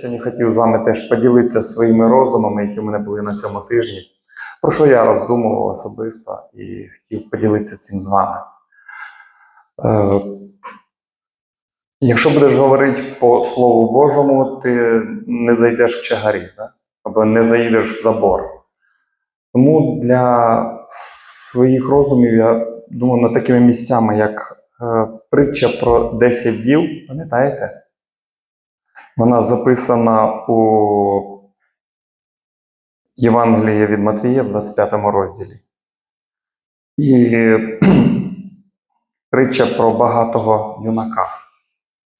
сьогодні хотів з вами теж поділитися своїми роздумами, які в мене були на цьому тижні, про що я роздумував особисто і хотів поділитися цим з вами. Е, якщо будеш говорити по Слову Божому, ти не зайдеш в чагарі, да? або не заїдеш в забор. Тому для своїх роздумів я думав над такими місцями, як е, притча про 10 дів, пам'ятаєте? Вона записана у Євангелії від Матвія в 25 розділі. І притча про багатого юнака,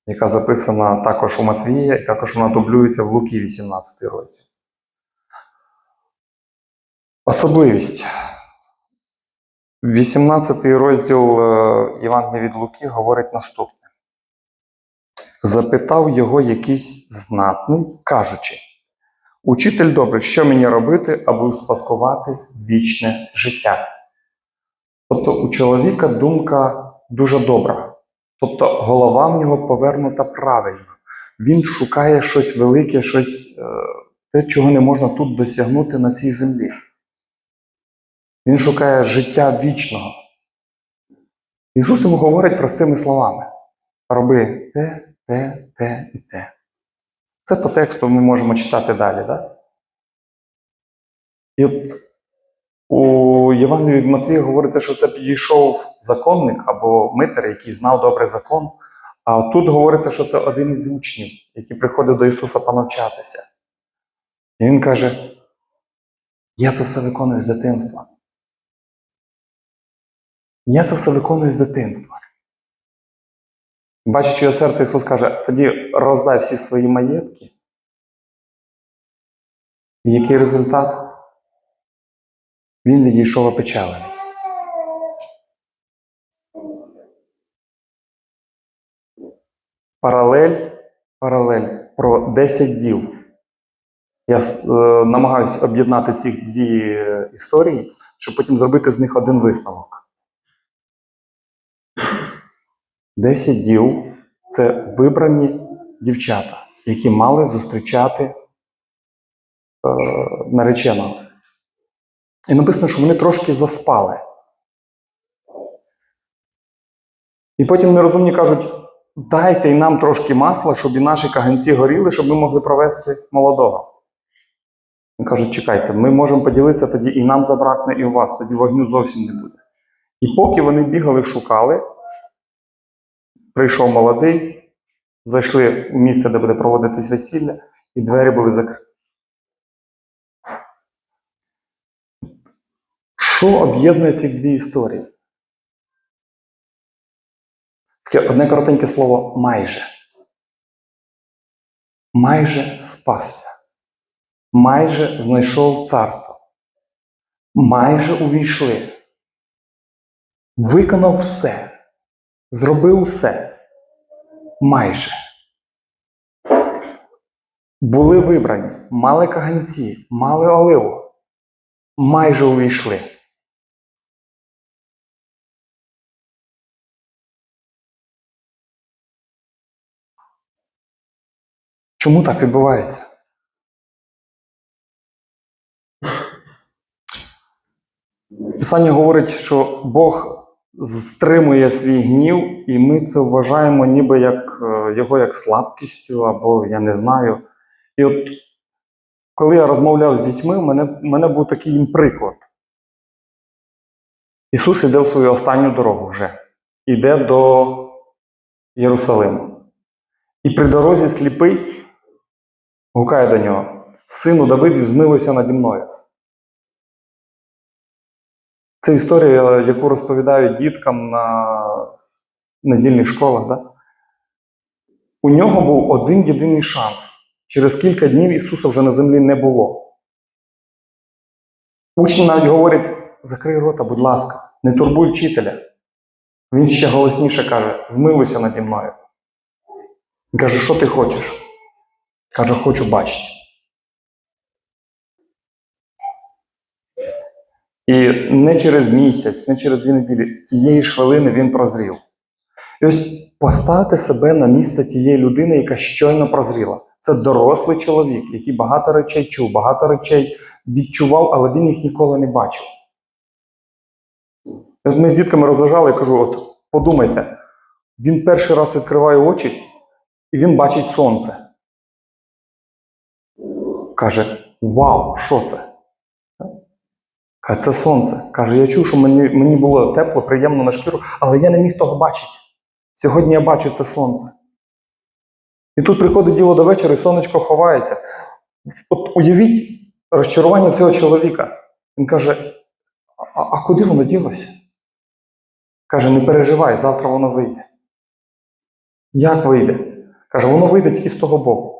яка записана також у Матвія, і також вона дублюється в Луки 18 розділ. Особливість. 18 розділ е, Євангелія від Луки говорить наступне. Запитав його якийсь знатний, кажучи: Учитель добрий, що мені робити, аби успадкувати вічне життя? Тобто у чоловіка думка дуже добра. Тобто голова в нього повернута правильно. Він шукає щось велике, щось е, те, чого не можна тут досягнути на цій землі. Він шукає життя вічного. Ісус йому говорить простими словами: роби те, те, те і те. Це по тексту ми можемо читати далі, так? І от у Євангелії від Матвія говориться, що це підійшов законник або митер, який знав добре закон. А тут говориться, що це один із учнів, який приходив до Ісуса понавчатися. І він каже: Я це все виконую з дитинства. Я це все виконую з дитинства. Бачачи його серце, Ісус каже, тоді роздай всі свої маєтки. І який результат? Він відійшов опечалений. Паралель, паралель про 10 дів. Я е, намагаюся об'єднати ці дві історії, щоб потім зробити з них один висновок. Десять дів це вибрані дівчата, які мали зустрічати е, нареченого. І написано, що вони трошки заспали. І потім нерозумні кажуть: дайте і нам трошки масла, щоб і наші каганці горіли, щоб ми могли провести молодого. Він кажуть, чекайте, ми можемо поділитися тоді і нам забракне, і у вас, тоді вогню зовсім не буде. І поки вони бігали, шукали, прийшов молодий, зайшли в місце, де буде проводитись весілля, і двері були закриті. Що об'єднує ці дві історії? Таке одне коротеньке слово майже. Майже спасся. Майже знайшов царство. Майже увійшли. Виконав все. Зробив все. Майже. Були вибрані, мали каганці, мали оливу. Майже увійшли. Чому так відбувається? Писання говорить, що Бог стримує свій гнів, і ми це вважаємо ніби як е, його як слабкістю, або я не знаю. І от коли я розмовляв з дітьми, в мене, в мене був такий їм приклад. Ісус іде в свою останню дорогу вже, іде до Єрусалиму. І при дорозі сліпий гукає до нього: Сину Давидів, змилуйся наді мною. Це історія, яку розповідають діткам на недільних школах. Да? У нього був один єдиний шанс. Через кілька днів Ісуса вже на землі не було. Учні навіть говорять: закрий рота, будь ласка, не турбуй вчителя. Він ще голосніше каже: змилуйся наді мною. Він каже, що ти хочеш? Каже, хочу бачити. І не через місяць, не через дві неділі, тієї ж хвилини він прозрів. І ось поставте себе на місце тієї людини, яка щойно прозріла. Це дорослий чоловік, який багато речей чув, багато речей відчував, але він їх ніколи не бачив. От ми з дітками розважали, я кажу: от подумайте, він перший раз відкриває очі, і він бачить сонце. Каже: Вау, що це? Каже, це сонце. Каже, я чув, що мені, мені було тепло, приємно на шкіру, але я не міг того бачити. Сьогодні я бачу це сонце. І тут приходить діло до вечора, і сонечко ховається. От уявіть розчарування цього чоловіка. Він каже: а, а куди воно ділося? Каже, не переживай, завтра воно вийде. Як вийде? Каже, воно вийде тільки з того боку.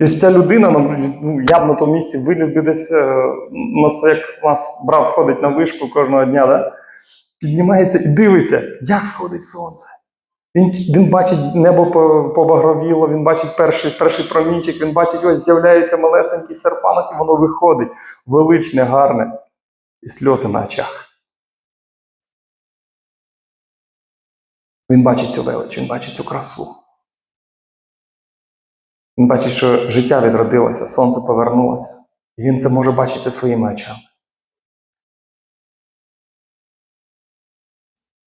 І ця людина, ну, ну, я б на тому місці виліз би десь, е, нас, як нас брат ходить на вишку кожного дня, да? піднімається і дивиться, як сходить сонце. Він, він бачить небо побагровіло, він бачить перший, перший промінчик, він бачить, ось з'являється малесенький серпанок, і воно виходить величне, гарне, і сльози на очах. Він бачить цю велич, він бачить цю красу. Він бачить, що життя відродилося, сонце повернулося. І він це може бачити своїми очами.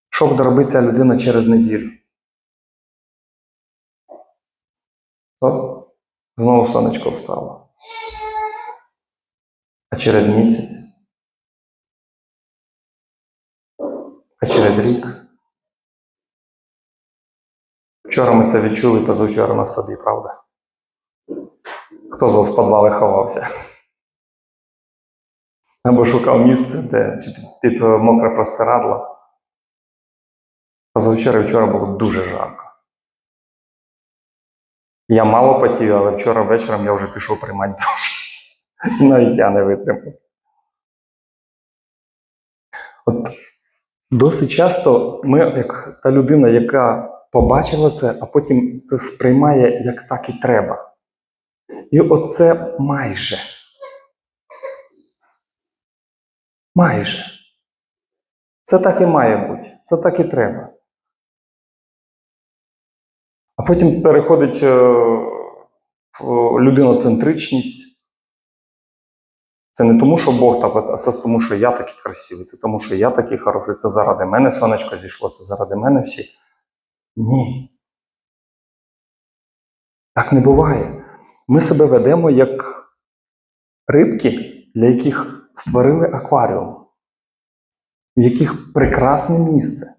Що буде робити ця людина через неділю? От, знову сонечко встало. А через місяць? А через рік? Вчора ми це відчули, позавчора на собі, правда? Хто з вас в підвалі ховався? Або шукав місце, де під е, мокре простирадло. Позавчора і вчора було дуже жарко. Я мало потів, але вчора вечором я вже пішов приймати душ. Навіть я не витримав. От досить часто ми, як та людина, яка побачила це, а потім це сприймає як так і треба. І оце майже. Майже. Це так і має бути. Це так і треба. А потім переходить е, в людиноцентричність. Це не тому, що Бог так, а це тому, що я такий красивий, це тому, що я такий хороший, це заради мене сонечко зійшло, це заради мене всі. Ні. Так не буває. Ми себе ведемо як рибки, для яких створили акваріум, в яких прекрасне місце.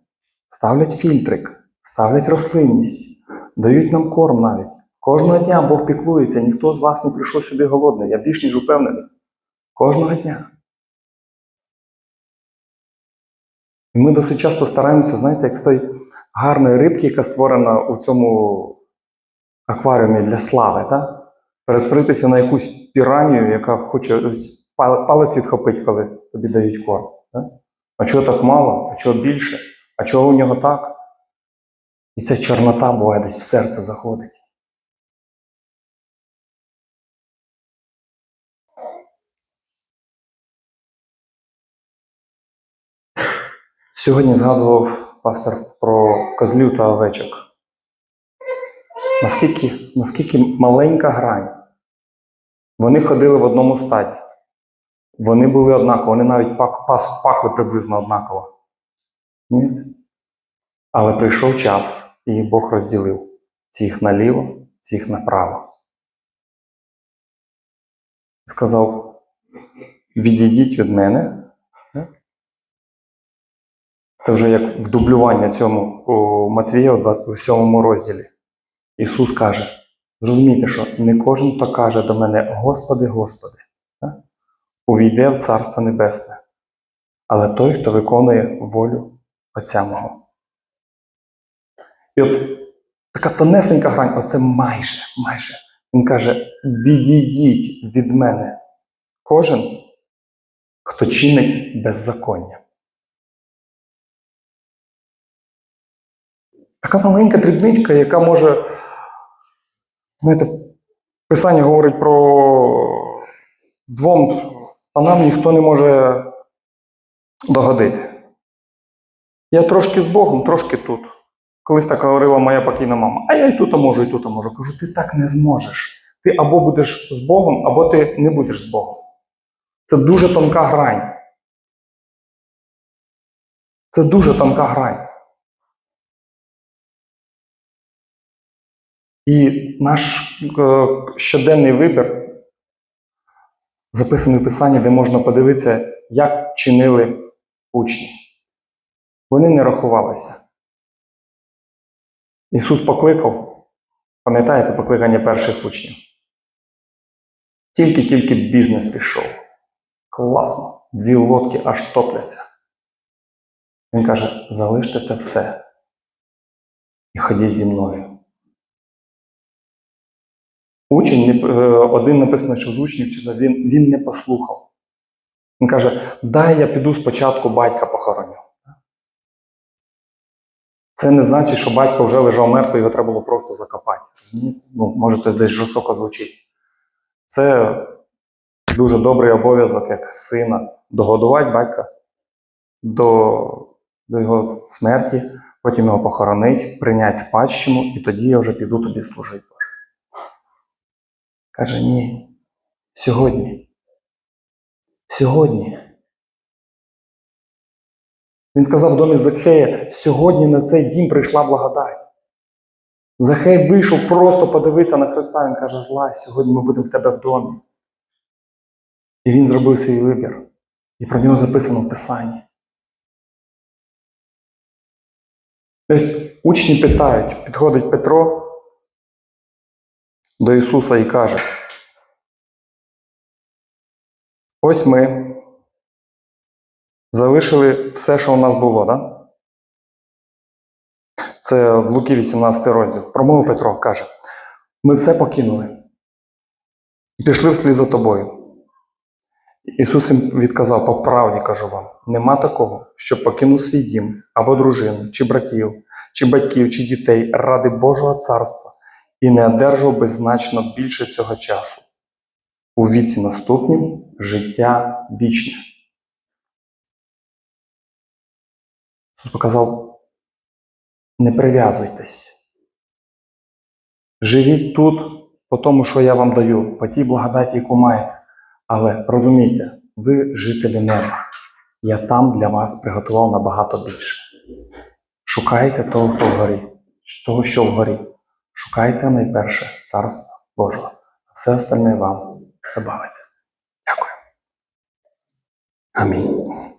Ставлять фільтрик, ставлять рослинність, дають нам корм навіть. Кожного дня Бог піклується, ніхто з вас не прийшов сюди голодний. Я більш ніж упевнений. Кожного дня. І ми досить часто стараємося, знаєте, як з тої гарної рибки, яка створена у цьому акваріумі для слави, так? Перетворитися на якусь піранію, яка хоче палець відхопити, коли тобі дають корм. А чого так мало? А чого більше? А чого у нього так? І ця чорнота буває десь в серце заходить. Сьогодні згадував пастор про козлів та овечок. Наскільки, наскільки маленька грань. Вони ходили в одному стаді. Вони були однакові, вони навіть пахли приблизно однаково. Ні? Але прийшов час, і Бог розділив цих наліво, цих направо. Сказав: відійдіть від мене. Це вже як вдублювання цьому у Матвія у 27 розділі. Ісус каже: зрозумійте, що не кожен, хто каже до мене, Господи, Господи, увійде в Царство Небесне, але той, хто виконує волю Отця мого. І от така тонесенька грань, оце майже, майже. Він каже: відійдіть від мене кожен, хто чинить беззаконня. Така маленька дрібничка, яка може, знаєте, Писання говорить про двом панам ніхто не може догодити. Я трошки з Богом, трошки тут. Колись так говорила моя покійна мама, а я і тут можу, і тут можу. Кажу, ти так не зможеш. Ти або будеш з Богом, або ти не будеш з Богом. Це дуже тонка грань. Це дуже тонка грань. І наш е, щоденний вибір записаний в Писанні, де можна подивитися, як вчинили учні. Вони не рахувалися. Ісус покликав, пам'ятаєте покликання перших учнів? Тільки-тільки бізнес пішов. Класно. Дві лодки аж топляться. Він каже: залиште те все і ходіть зі мною. Учень, е, один написано, що з учнів, чи він, він не послухав. Він каже: дай я піду спочатку батька похороню. Це не значить, що батько вже лежав мертвий, його треба було просто закопати. Ну, може, це десь жорстоко звучить. Це дуже добрий обов'язок як сина догодувати батька до, до його смерті, потім його похоронить, прийняти спадщину, і тоді я вже піду тобі служити. Каже, ні. Сьогодні. Сьогодні. Він сказав в домі Закхея, сьогодні на цей дім прийшла благодать. Захей вийшов просто подивитися на Христа. Він каже, злазь, сьогодні ми будемо в тебе в домі. І він зробив свій вибір. І про нього записано в Писанні. Тобто учні питають, підходить Петро до Ісуса і каже: Ось ми залишили все, що у нас було, да? Це в Луки 18 розділ. Промовив Петро каже: Ми все покинули і пішли вслід за тобою. Ісус їм відказав, по правді кажу вам, нема такого, що покинув свій дім або дружину, чи братів, чи батьків, чи дітей ради Божого царства і не одержав би значно більше цього часу. У віці наступнім життя вічне. Ісус показав, не прив'язуйтесь. Живіть тут по тому, що я вам даю, по тій благодаті, яку маєте. Але розумійте, ви жителі неба. Я там для вас приготував набагато більше. Шукайте того, хто вгорі, того, що вгорі. Шукайте найперше Царство Божого, а все остальне вам добавиться. Дякую. Амінь.